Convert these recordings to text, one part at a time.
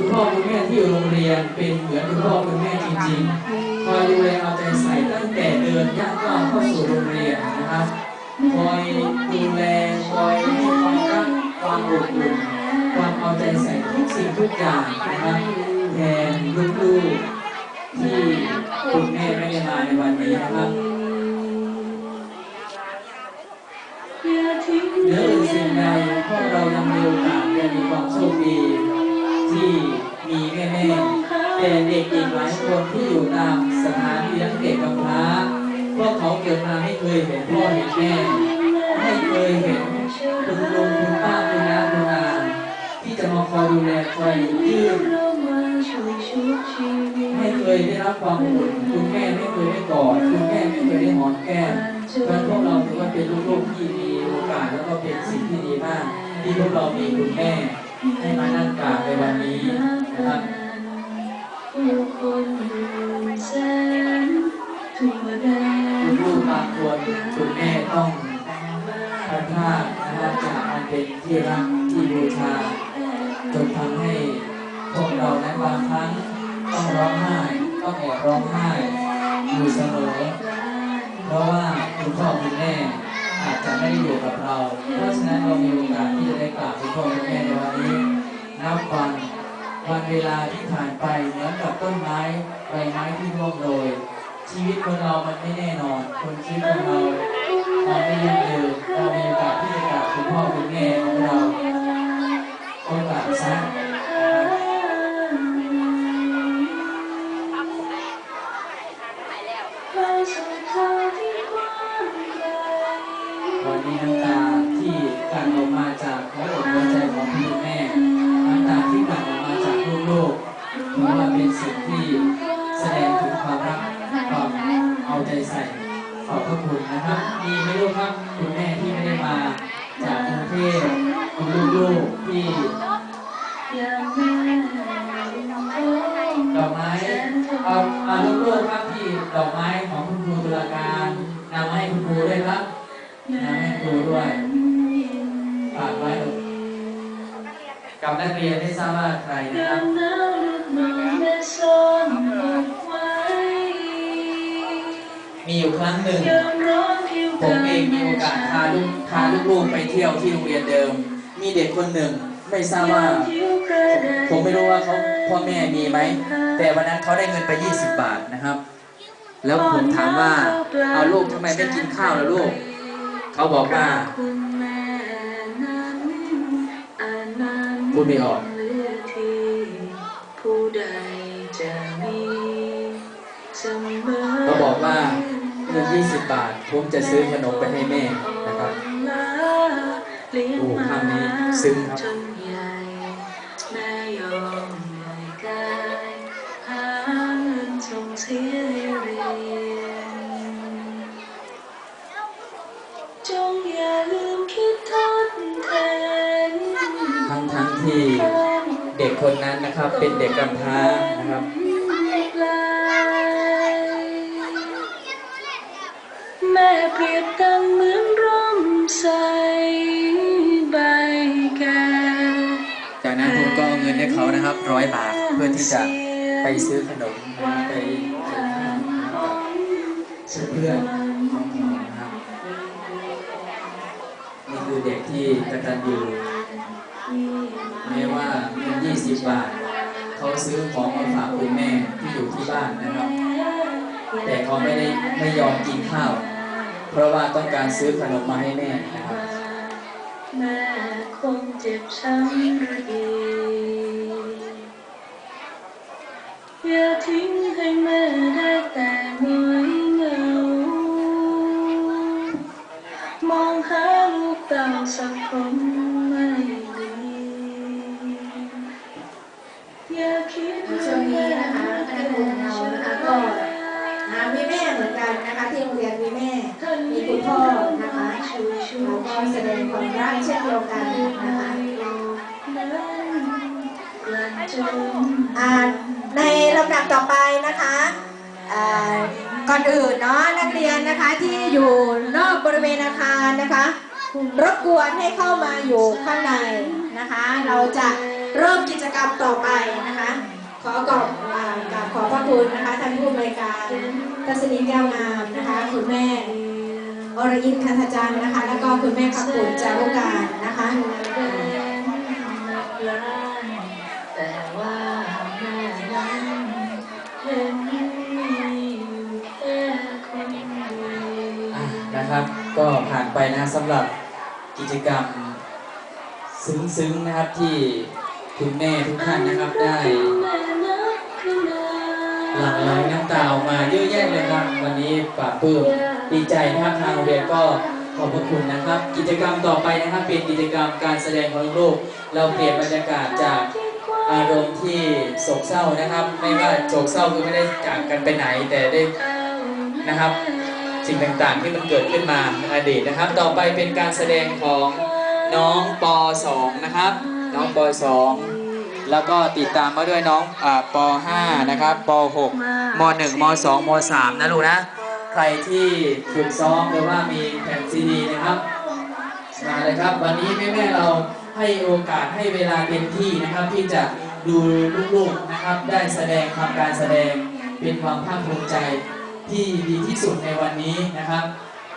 คุณพ่อคุณแม่ที่อยู่โรงเรียนเป็นเหมือนคุณพ่อคุณแม่จริงๆ คอยดูแลเอาใจใส่ตั้งแต่เดินย่างก้าวเข้าสู่โรงเรียนนะครับ คอยดูแลคอยให้ความรักความอบอุ่นความเอาใจใส่ทุกสิ่งทุกอย่างนะครับแทนลูกๆที่คุณแม่ไม่ได้มาในวันนี้นะครับเหนืออื่นสิ่งใดพวกเรายังมีโอกาสและมีความโชคดี ที่มีแม่แม่แต่เด็กอีกหลายคนที่อยู่ตามสถานเลี้ยงเด็กกำพร้าพวกเขาเกิดมาไม่เคยเห็นพ่อเห็นแม่ไม่เคยเห็นคุณลุงคุณป้าคุณน้าคุณอาที่จะมาคอยดูแลคอยยื่นไม่เคยได้รับความอบอุ่นคุณแม่ไม่เคยได้กอดคุณแม่ไม่เคยได้หอมแก้มเพราะพวกเราถือว่าเป็นลูกๆที่มีโอกาสแล้วก็เป็นสิ่งที่ดีมากที่พวกเรามีคุณแม่ นลูกๆบางคนคุณแม่ต้องพลาดพลาดนะครับจากมันเป็นที่รักที่บูชาจนทำให้พวกเราในบางครั้งต้องร้องไห้ต้องแอบร้องไห้อยู่เสมอ เพราะว่าคุณพ่อคุณแม่อาจจะไม่ได้อยู่กับเรา เพราะฉะนั้นเรามีโอกาสที่จะได้กราบคุณพ่อคุณแม่ในวันนี้นับวันวันเวลาที่ผ่านไปเหมือนกับต้นไม้ใบไม้ที่ร่วงโรย ชีวิตคนเรามันไม่แน่นอน คนชีวิตของเรามันไม่ยั่งยืนเรามีโอกาสที่จะกราบคุณพ่อคุณแม่ของเรา ครับคุณแม่ที่ไม่ได้มาจากกรุงเทพคุณลูกๆที่ดอกไม้เอาเอาลูกๆครับที่ดอกไม้ของคุณครูตุลาการนำมาให้คุณครูด้วยครับนำให้ครูด้วยฝากไว้กับนักเรียนได้ทราบว่าใครนะครับ มหนาวลึกนอนแม่ซ่อนอกไว้มีอยู่ครั้งหนึ่งยามร้อนผิวผมเองมีโอกาสพาลูกพาลูกๆไปเที่ยวที่โรงเรียนเดิม มีเด็กคนหนึ่งไม่ทราบว่า ผมไม่รู้ว่าเขาพ่อแม่มีไหม แต่วันนั้นเขาได้เงินไป 20 บาทนะครับ แล้วผมถามว่า เอาลูกทำไมไม่กินข้าวล่ะลูก เขาบอกว่าคุณแม่นั้นอานันต์พูดไม่ออกเหลือที่ผู้ใดจะมีเสมอเขาบอกว่า เงิน20 บาท ผมจะซื้อขนมไปให้แม่นะครับเลี้ยงโอ้มาภาพนี้ซึ้งครับจนใหญ่แม่ยอมเหนื่อยกายหาเงินส่งเสียให้เรียนจงอย่าลืมคิดทดแทนทั้งทั้งๆที่เด็กคนนั้นนะครับเป็นเด็กกำพร้านะครับ เปรียบดังเหมือนร่มใสใบแก่จากนั้นผมก็เอาเงินให้เขานะครับร้อยบาทเพื่อที่จะไปซื้อขนมนะครับไปกินขนมนะครับกับเพื่อนของผมนะครับนี่คือเด็กที่กตัญญูแม้ว่าเงิน20บาท เขาซื้อของมาฝากคุณแม่ที่อยู่ที่บ้านนะครับ แต่เขาไม่ได้ไม่ยอมกินข้าว เพราะว่าต้องการซื้อขนมมาให้แม่นะครับแม่คงเจ็บช้ำระดีอย่าทิ้งให้แม่ได้แต่หน้อยเหงามองหาลูกเต่าสักคนไม่มีอย่าคิดช่วงนี้นะคะ เหมือนกันนะคะที่โรงเรียนมีแม่ มีคุณพ่อนะคะเราก็แสดงความรักเช่นเดียวกันนะคะอ่าในลำดับต่อไปนะคะอ่าก่อนอื่นเนาะนักเรียนนะคะที่อยู่นอกบริเวณอาคารนะคะรบกวนให้เข้ามาอยู่ข้างในนะคะ เราจะเริ่มกิจกรรมต่อไปนะคะ ขอกราบกราบขอบพระคุณนะคะท่านผู้อำนวยการทัศนีแก้วงามนะคะ คุณแม่อรยินคันธจันนะคะ แล้วก็คุณแม่ขับปุ่นจารุการนะคะนนะครับ ก็ผ่านไปนะสำหรับกิจกรรมซึ้งๆนะครับที่คุณแม่ทุกท่านนะครับได้ หลั่งไหลน้ำตาออกมาเยอะแยะเลยครับ วันนี้ปาบปลื้มดีใจนะครับทางโรงเรียนก็ขอบพระคุณนะครับ กิจกรรมต่อไปนะครับเป็นกิจกรรมการแสดงของลูกเราเปลี่ยนบรรยากาศจากอารมณ์ที่โศกเศร้านะครับ ไม่ว่าโศกเศร้าคือไม่ได้จากกันไปไหนแต่ได้นะครับ สิ่งต่างๆที่มันเกิดขึ้นมาในอดีตนะครับ ต่อไปเป็นการแสดงของน้องป .2 นะครับ น้องป .2 แล้วก็ติดตามมาด้วยน้องอ่าป .5 นะครับป .6 ม .1 ม .2 ม .3 นะลูกนะ ใครที่ฝึกซ้อมหรือว่ามีแผ่นซีดีนะครับมาเลยครับ วันนี้แม่ๆเราให้โอกาสให้เวลาเต็มที่นะครับ ที่จะดูลูกๆนะครับ ได้แสดงทำการแสดงเป็นความภาคภูมิใจที่ดีที่สุดในวันนี้นะครับ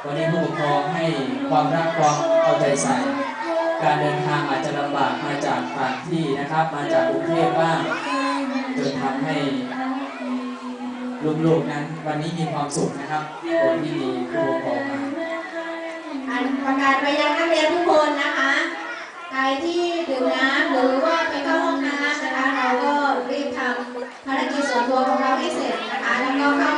วันนี้ผู้ปกครองให้ความรักความเอาใจใส่ การเดินทางอาจจะลำบากมาจากต่างที่นะครับ มาจากกรุงเทพบ้างจนทำให้ลูกๆนั้น วันนี้มีความสุขนะครับคนที่มีครูปกครองมาประกาศไปยังนักเรียนทุกคนนะคะใครที่ดื่มน้ำหรือว่าไปเข้าห้องน้ำนะคะเราก็รีบทำภารกิจส่วนตัวของเราให้เสร็จนะคะแล้วก็